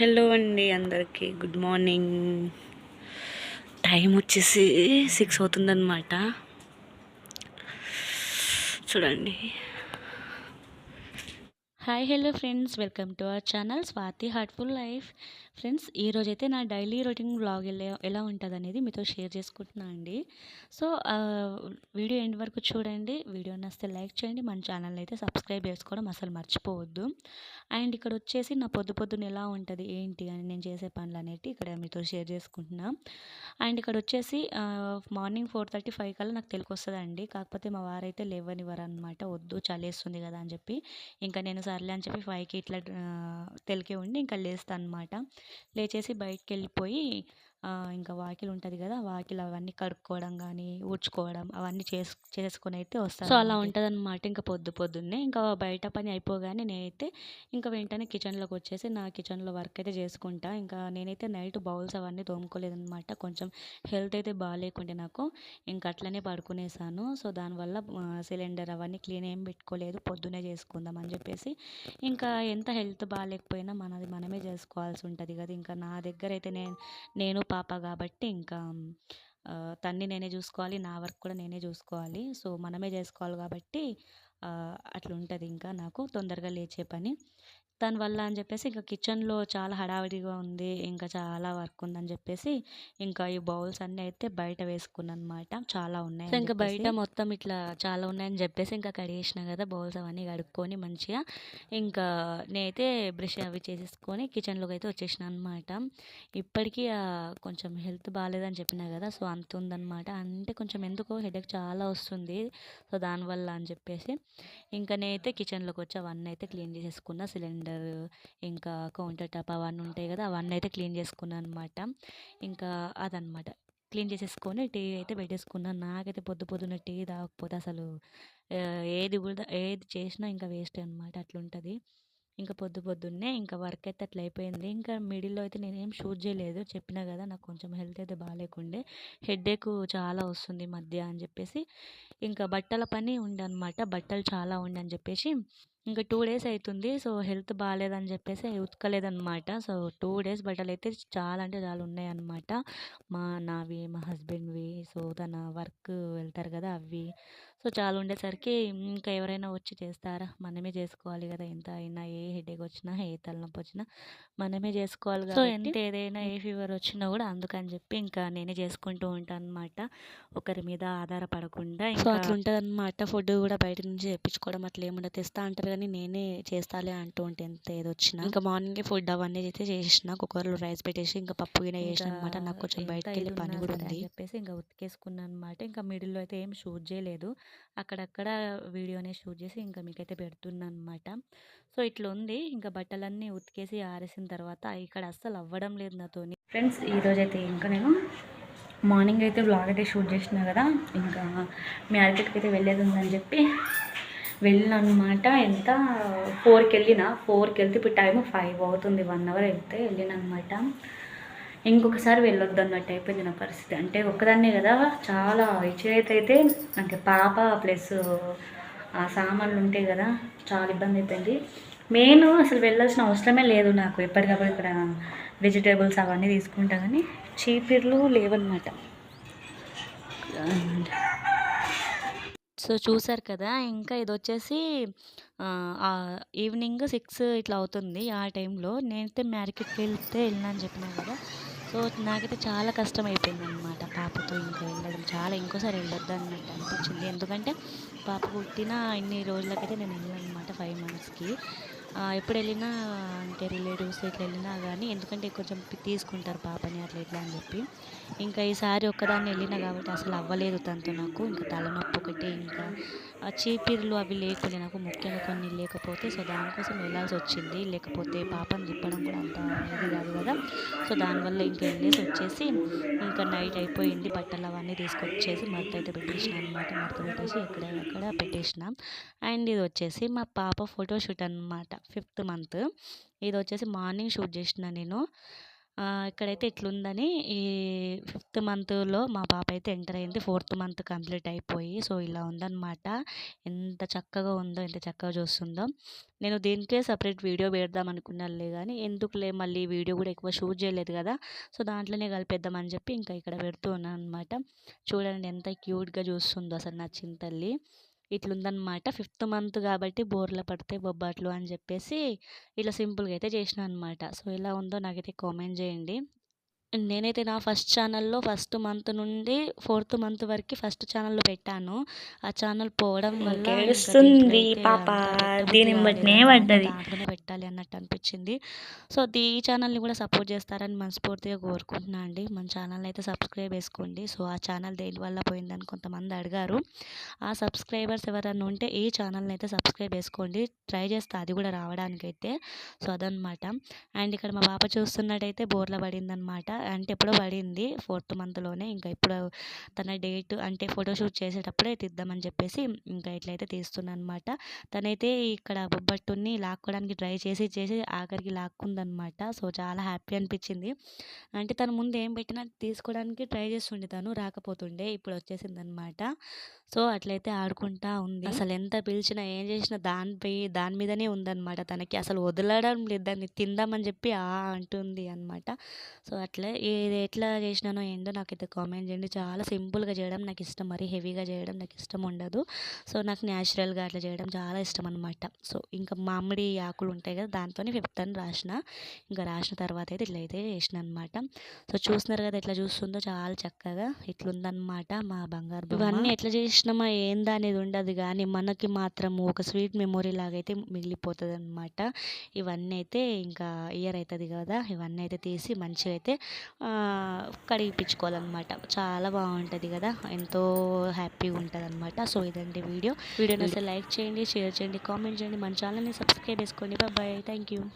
Hello అండి అందరికీ. Good morning time వచ్చేసి సిక్స్ అవుతుందన్నమాట. చూడండి. Hi hello friends welcome to our channel Swathi heartful life friends ఈరోజు అయితే నా డైలీ రొటీన్ బ్లాగ్ ఎలా ఎలా ఉంటుంది అనేది మీతో షేర్ చేసుకుంటున్నా అండి. సో వీడియో ఎండ్ వరకు చూడండి. వీడియో నచ్చితే లైక్ చేయండి. మన ఛానల్ అయితే సబ్స్క్రైబ్ చేసుకోవడం అసలు మర్చిపోవద్దు. అండ్ ఇక్కడ వచ్చేసి నా పొద్దు పొద్దున ఎలా ఉంటుంది ఏంటి అని నేను చేసే పనులు అనేవి ఇక్కడ మీతో షేర్ చేసుకుంటున్నా. అండ్ ఇక్కడ వచ్చేసి మార్నింగ్ ఫోర్ థర్టీ ఫైవ్ కల్లా నాకు తెలుగు వస్తుంది అండి కాకపోతే మా వారైతే లేవనివ్వరు అనమాట వద్దు చలేస్తుంది కదా అని చెప్పి. ఇంకా నేను సర్లే అని చెప్పి ఫైవ్కి ఇట్లా తెలికే ఉండి ఇంకా లేస్తాను అనమాట లేచేసి బయటకు వెళ్ళిపోయి ఇంకా వాకిలి ఉంటుంది కదా వాకిలి అవన్నీ కడుక్కోవడం కానీ ఊడ్చుకోవడం అవన్నీ చేసు చేసుకొని అయితే వస్తాను సో అలా ఉంటుంది అనమాట ఇంకా పొద్దు పొద్దున్నే. ఇంకా బయట పని అయిపోగానే నేనైతే ఇంకా వెంటనే కిచెన్లోకి వచ్చేసి నా కిచెన్లో వర్క్ అయితే చేసుకుంటా. ఇంకా నేనైతే నైట్ బౌల్స్ అవన్నీ తోముకోలేదనమాట కొంచెం హెల్త్ అయితే బాగాలేకుండే నాకు. ఇంకా అట్లనే పడుకునేసాను. సో దానివల్ల సిలిండర్ అవన్నీ క్లీన్ ఏం పెట్టుకోలేదు. పొద్దునే చేసుకుందాం అని చెప్పేసి ఇంకా ఎంత హెల్త్ బాగాలేకపోయినా మనది మనమే చేసుకోవాల్సి ఉంటుంది కదా. ఇంకా నా దగ్గర అయితే నేను నేను పాప కాబట్టి ఇంకా తన్ని నేనే చూసుకోవాలి నా వర్క్ కూడా నేనే చూసుకోవాలి. సో మనమే చేసుకోవాలి కాబట్టి అట్లా ఉంటుంది ఇంకా నాకు తొందరగా లేచే పని. దానివల్ల అని చెప్పేసి ఇంకా కిచెన్లో చాలా హడావిడిగా ఉంది. ఇంకా చాలా వర్క్ ఉందని చెప్పేసి ఇంకా ఈ బౌల్స్ అన్నీ అయితే బయట వేసుకున్నాను అనమాట చాలా ఉన్నాయి ఇంకా బయట మొత్తం ఇట్లా చాలా ఉన్నాయని చెప్పేసి ఇంకా కడిగేసిన కదా బౌల్స్ అవన్నీ కడుక్కొని మంచిగా ఇంకా నేనైతే బ్రష్ అవి చేసేసుకొని కిచెన్లోకి అయితే వచ్చేసిన అనమాట ఇప్పటికీ కొంచెం హెల్త్ బాగాలేదని చెప్పినా కదా సో అంత ఉందన్నమాట అంటే కొంచెం ఎందుకో హెడేక్ చాలా వస్తుంది. సో దానివల్ల అని చెప్పేసి ఇంకా నేనైతే కిచెన్లోకి వచ్చి అవన్నీ అయితే క్లీన్ చేసేసుకున్న సిలిండర్ సిలిండర్ ఇంకా కౌంటర్ టాప్ అవన్నీ ఉంటాయి కదా అవన్నీ అయితే క్లీన్ చేసుకున్నాను అనమాట ఇంకా అదనమాట క్లీన్ చేసేసుకొని టీ అయితే పెట్టేసుకున్నాను నాకైతే పొద్దు పొద్దున్న టీ తాగకపోతే అసలు ఏది కూడా ఏది చేసినా ఇంకా వేస్ట్ అనమాట అట్లుంటుంది. ఇంకా పొద్దు పొద్దున్నే ఇంకా వర్క్ అయితే అట్లా అయిపోయింది. ఇంకా మిడిల్లో అయితే నేనేం షూట్ చేయలేదు. చెప్పినా కదా నాకు కొంచెం హెల్త్ అయితే బాగాలేకుండే. హెడేక్ చాలా వస్తుంది మధ్య అని చెప్పేసి. ఇంకా బట్టల పని ఉండే అనమాట బట్టలు చాలా ఉండే అని చెప్పేసి ఇంకా టూ డేస్ అవుతుంది సో హెల్త్ బాగాలేదని చెప్పేసి ఉతకలేదన్నమాట. సో టూ డేస్ బట్టలు అయితే చాలా అంటే చాలా ఉన్నాయన్నమాట. మా నావి మా హస్బెండ్వి సో తన వర్క్ వెళ్తారు కదా అవి. సో చాలా ఉండేసరికి ఇంకా ఎవరైనా వచ్చి చేస్తారా? మనమే చేసుకోవాలి కదా! ఎంత అయినా ఏ హెడేక్ వచ్చినా ఏ తలనొప్పి వచ్చినా మనమే చేసుకోవాలి సో ఎంత ఏదైనా ఏ ఫీవర్ వచ్చినా కూడా అందుకని చెప్పి ఇంకా నేనే చేసుకుంటూ ఉంటాను అనమాట ఒకరి మీద ఆధారపడకుండా సో అట్లా ఉంటుంది అనమాట ఫుడ్ కూడా బయట నుంచి తెప్పించుకోవడం అట్లా ఏముండదు. తెస్తా అంటారు కానీ నేనే చేస్తాలే అంటూ ఉంటే ఎంత ఏది వచ్చినా. ఇంకా మార్నింగ్ ఫుడ్ అవన్నీ అయితే చేసిన కుక్కర్లో రైస్ పెట్టేసి ఇంకా పప్పు గిన్నె చేసిన అనమాట నాకు కొంచెం బయటకు వెళ్ళి పని కూడా ఉంది. చెప్పేసి ఇంకా ఉతికేసుకున్నాను అనమాట ఇంకా మిడిల్లో అయితే ఏం షూట్ చేయలేదు. అక్కడక్కడ వీడియోనే షూట్ చేసి ఇంకా మీకైతే పెడుతున్నాను అనమాట సో ఇట్లా ఉంది ఇంకా బట్టలన్నీ ఉతికేసి ఆరేసిన తర్వాత ఇక్కడ అస్సలు అవ్వడం లేదు నాతోని. ఫ్రెండ్స్ ఈరోజైతే ఇంకా నేను మార్నింగ్ అయితే బ్లాగ్ అయితే షూట్ చేసిన కదా ఇంకా మార్కెట్కి అయితే వెళ్ళేది ఉందని చెప్పి వెళ్ళిన అనమాట ఎంత? ఫోర్కి వెళ్ళిన ఫోర్కి వెళ్తే ఇప్పుడు టైం ఫైవ్ అవుతుంది వన్ అవర్ వెళ్తే వెళ్ళిన అనమాట ఇంకొకసారి వెళ్ళొద్దు అన్నట్టు అయిపోయింది నా పరిస్థితి. అంటే ఒక్కదాన్నే కదా చాలా ఇచ్చేదైతే అయితే అంటే పాప ప్లస్ ఆ సామాన్లు ఉంటాయి కదా చాలా ఇబ్బంది అయిపోయింది. మెయిన్ అసలు వెళ్ళాల్సిన అవసరమే లేదు నాకు ఎప్పటికప్పుడు ఇక్కడ వెజిటేబుల్స్ అవన్నీ తీసుకుంటా కానీ చీపిర్లు లేవన్నమాట. సో చూసారు కదా ఇంకా ఇది వచ్చేసి ఈవినింగ్ సిక్స్ ఇట్లా అవుతుంది ఆ టైంలో. నేనైతే మార్కెట్కి వెళ్తే వెళ్ళినా అని చెప్పినా కదా. సో నాకైతే చాలా కష్టం అయిపోయింది అనమాట పాపతో ఇంకా వెళ్ళడం. చాలా ఇంకోసారి వెళ్ళొద్దు అన్నట్టు అనిపించింది. ఎందుకంటే పాప పుట్టిన ఇన్ని రోజులకైతే నేను వెళ్ళాను అనమాట ఫైవ్ మంత్స్కి ఎప్పుడు వెళ్ళినా అంటే రిలేటివ్స్ ఇట్లా వెళ్ళినా కానీ ఎందుకంటే కొంచెం తీసుకుంటారు పాపని అట్లా ఇట్లా అని చెప్పి. ఇంకా ఈసారి ఒక్కదాన్ని వెళ్ళినా కాబట్టి అసలు అవ్వలేదు తనతో నాకు. ఇంకా తలనొప్పి ఒకటి ఇంకా చీపిర్లు అవి లేకుండా నాకు ముఖ్యంగా కొన్ని లేకపోతే సో దానికోసం వెళ్ళాల్సి వచ్చింది. లేకపోతే పాపను తిప్పడం కూడా అంత ఇది కాదు కదా. సో దానివల్ల ఇంకా వెళ్ళేసి వచ్చేసి ఇంకా నైట్ అయిపోయింది. బట్టలు అవన్నీ తీసుకొచ్చేసి మడత అయితే పెట్టేసిన అనమాట మడత పెట్టేసి ఎక్కడ అక్కడ పెట్టేసినాం. అండ్ ఇది వచ్చేసి మా పాప ఫోటోషూట్ అనమాట ఫిఫ్త్ మంత్ ఇది వచ్చేసి మార్నింగ్ షూట్ చేసిన నేను ఇక్కడైతే ఇట్లుందని ఈ ఫిఫ్త్ మంత్‌లో మా పాప అయితే ఎంటర్ అయింది. ఫోర్త్ మంత్ కంప్లీట్ అయిపోయి. సో, ఇలా ఉందనమాట. ఎంత చక్కగా ఉందో, ఎంత చక్కగా చూస్తుందో. నేను దీనికే సెపరేట్ వీడియో పెడదాం అనుకున్నానులే కానీ ఎందుకులే మళ్ళీ వీడియో కూడా ఎక్కువ షూట్ చేయలేదు కదా సో, దాంట్లోనే కలిపేద్దాం అని చెప్పి ఇంకా ఇక్కడ పెడుతూ ఉన్నాననమాట. చూడండి ఎంత క్యూట్‌గా చూస్తుందో అసలు నా చింతల్లి. ఇట్లుందనమాట. ఫిఫ్త్ మంత్ గాబట్టి బోర్ల పడితే బొబ్బట్లు అని జెప్పేసి ఇట్లా సింపుల్‌గా అయితే చేసినా అనమాట. సో, ఎలా ఉందో నాకైతే కామెంట్ జేయండి. నేనైతే నా ఫస్ట్ ఛానల్‌లో ఫస్ట్ మంత్ నుండి ఫోర్త్ మంత్ వరకి ఫస్ట్ ఛానల్‌లో పెట్టాను. ఆ ఛానల్ పోవడం వల్ల పాప. బట్టినే. పడ్డది. పెట్టాలి అన్నట్టు అనిపించింది సో, ఈ ఛానల్‌ని కూడా సపోర్ట్ చేస్తారని మనస్ఫూర్తిగా కోరుకుంటున్నాను అండి. మన ఛానల్‌ని అయితే సబ్స్క్రైబ్ చేసుకోండి. సో, ఆ ఛానల్ దేని వల్ల పోయిందని కొంతమంది అడిగారు. ఆ సబ్స్క్రైబర్స్ ఎవరన్నా ఉంటే ఈ ఛానల్‌ని అయితే సబ్స్క్రైబ్ చేసుకోండి. ట్రై చేస్తా అది కూడా రావడానికైతే. సో, అదనమాట. అండ్ ఇక్కడ మా పాప చూస్తున్నట్టయితే బోర్ల పడిందనమాట. అంటే ఎప్పుడో పడింది. ఫోర్త్ మంత్‌లోనే. ఇంకా ఇప్పుడు తన డేట్ అంటే ఫోటోషూట్ చేసేటప్పుడే తీద్దామని చెప్పేసి ఇంకా ఇట్లయితే తీస్తున్నాననమాట. తనైతే ఇక్కడ బొబ్బట్టుని లాక్కోవడానికి ట్రై చేసి, చేసి ఆఖరికి లాక్కుందనమాట. సో, చాలా హ్యాపీ అనిపించింది అంటే తను ముందు ఏం పెట్టినా తీసుకోవడానికి ట్రై చేస్తుండే తను. రాకపోతుండే. ఇప్పుడు వచ్చేసిందనమాట. సో, అట్లయితే ఆడుకుంటా ఉంది. అసలు ఎంత పిలిచినా, ఏం చేసినా దానిపై దాని మీదనే ఉందనమాట తనకి. అసలు వదలడం లేదు. దాన్ని తిందామని చెప్పి ఆ అంటుంది అనమాట. సో, అట్లే ఇది ఎట్లా చేసినానో ఏంటో నాకైతే కామెంట్ చేయండి. చాలా సింపుల్‌గా చేయడం నాకు ఇష్టం మరీ హెవీగా చేయడం నాకు ఇష్టం ఉండదు. సో, నాకు న్యాచురల్‌గా అట్లా చేయడం చాలా ఇష్టం అనమాట. సో, ఇంకా మామిడి ఆకులు ఉంటాయి కదా! దాంతోనే ఫిఫ్త్ అని రాసిన. ఇంకా రాసిన తర్వాత అయితే ఇట్లయితే చేసినా అనమాట. సో, చూస్తున్నారు కదా ఎట్లా చూస్తుందో చాలా చక్కగా. ఇట్లుందనమాట మా బంగారు. ఇవన్నీ ఎట్లా చేసినామా ఏందా అనేది ఉండదు గానీ, మనకి మాత్రము ఒక స్వీట్ మెమొరీ లాగైతే మిగిలిపోతదనమాట. ఇవన్నీ అయితే ఇంకా ఇయర్ అయితది కదా! ఇవన్నీ అయితే తీసి మంచిగా అయితే ఆహ్, కడిగిపిచ్చుకోవాలనమాట. చాలా బావుంటది కదా! ఎంతో హ్యాపీగా ఉంటదనమాట. సో, ఇదండి వీడియో. వీడియో నచ్చితే లైక్ చేయండి, షేర్ చేయండి, కామెంట్ చేయండి. మన ఛానల్‌ని సబ్స్క్రైబ్ చేసుకోండి. bye. Thank you.